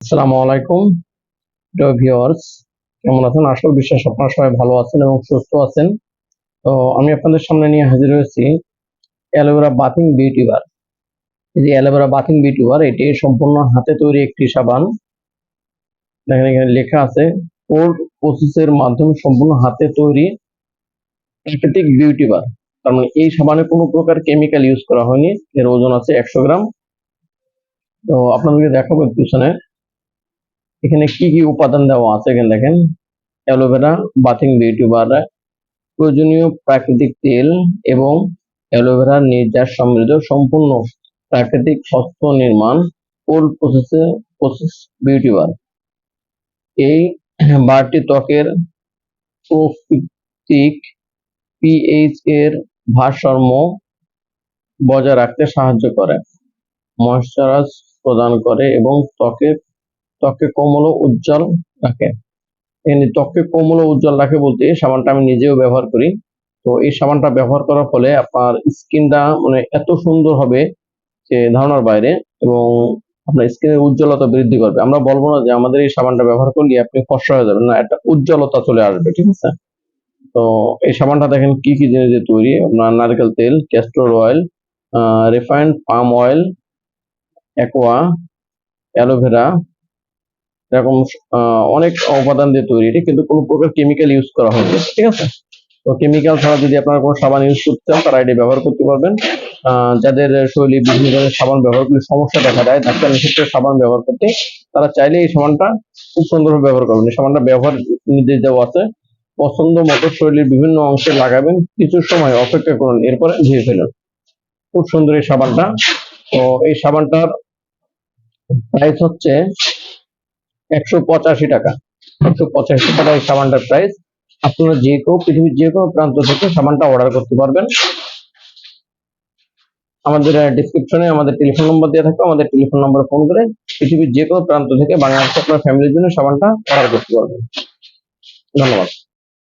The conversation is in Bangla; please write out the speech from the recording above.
আসসালামু আলাইকুম। ভিউয়ার্স কেমন আছেন? করি বিশ্বাস আপনারা সবাই ভালো আছেন এবং সুস্থ আছেন। তো আমি আপনাদের সামনে নিয়ে হাজির হয়েছি অ্যালোভেরা বাথিং বিউটি বার। এই যে অ্যালোভেরা বাথিং বিউটি বার, এটি সম্পূর্ণ হাতে তৈরি একটি সাবান। দেখেন এখানে লেখা আছে কোল্ড প্রসেসের মাধ্যমে সম্পূর্ণ হাতে তৈরি প্রাকৃতিক বিউটি বার তার মানে এই সাবানে কোনো প্রকার কেমিক্যাল ইউজ করা হয়নি। এর ওজন আছে একশো গ্রাম। তো আপনাদেরকে দেখাবো পিছনে। এখানে কি কি উপাদান দেওয়া আছে এখানে দেখেন। অ্যালোভেরা, বাথিং বিউটি বার প্রয়োজনীয় প্রাকৃতিক তেল এবং অ্যালোভেরার নির্যাস সমৃদ্ধ সম্পূর্ণ প্রাকৃতিক হস্ত নির্মাণ, কোল্ড প্রসেসে, প্রসেস বিউটি বার এই বারটি ত্বকের প্রকৃতিক পিএইচ এর ভারসাম্য বজায় রাখতে সাহায্য করে ময়শ্চারাইজ প্রদান করে এবং ত্বকের ত্বককে কোমল ও উজ্জ্বল রাখে। এখানে ত্বককে কোমল ও উজ্জ্বল রাখে বলতে এই সাবানটা আমি নিজেও ব্যবহার করি। তো এই সাবানটা ব্যবহার করার ফলে আপনার স্কিনটা মানে এত সুন্দর হবে যে ধারণার বাইরে এবং আপনার স্কিনের উজ্জ্বলতা বৃদ্ধি করবে। আমরা বলব না যে আমাদের এই সাবানটা ব্যবহার করলে আপনি ফর্সা হয়ে যাবেন না, একটা উজ্জ্বলতা চলে আসবে, ঠিক আছে? তো এই সাবানটা দেখেন কি কি জিনিস দিয়ে তৈরি? আপনার নারকেল তেল castor oil refined palm oil, aqua, aloe vera এরকম অনেক উপাদান দিয়ে তৈরি এটি, কিন্তু কোনো প্রকার কেমিক্যাল ইউজ করা হয়নি, ঠিক আছে? তো কেমিক্যাল ছাড়া যদি আপনারা কোনো সাবান ইউজ করতে চান, তারা এটি ব্যবহার করতে পারবেন। যাদের শরীরে বিভিন্ন ধরনের সাবান ব্যবহার করলে সমস্যা দেখা দেয়, ডাক্তার নিষেধ সাবান ব্যবহার করতে, তারা চাইলে এই সাবানটা খুব সুন্দরভাবে ব্যবহার করবেন। এই সাবানটা ব্যবহার নির্দেশ দেওয়া আছে, পছন্দ মতো শরীরের বিভিন্ন অংশে লাগাবেন, কিছু সময় অপেক্ষা করুন, এরপরে ধুয়ে ফেলুন। খুব সুন্দর এই সাবানটা। তো এই সাবানটার প্রাইস হচ্ছে একশো পঁচাশি টাকা। একশো পঁচাশি টাকা এই সাবানটার প্রাইস আপনারা যে কেউ, পৃথিবীর যে কোনো প্রান্ত থেকে সাবানটা অর্ডার করতে পারবেন। আমাদের ডিসক্রিপশনে আমাদের টেলিফোন নম্বর দেওয়া থাকবে। আমাদের টেলিফোন নম্বরে ফোন করে পৃথিবীর যে কোনো প্রান্ত থেকে বাংলাদেশে আপনার ফ্যামিলির জন্য সাবানটা অর্ডার করতে পারবেন। ধন্যবাদ।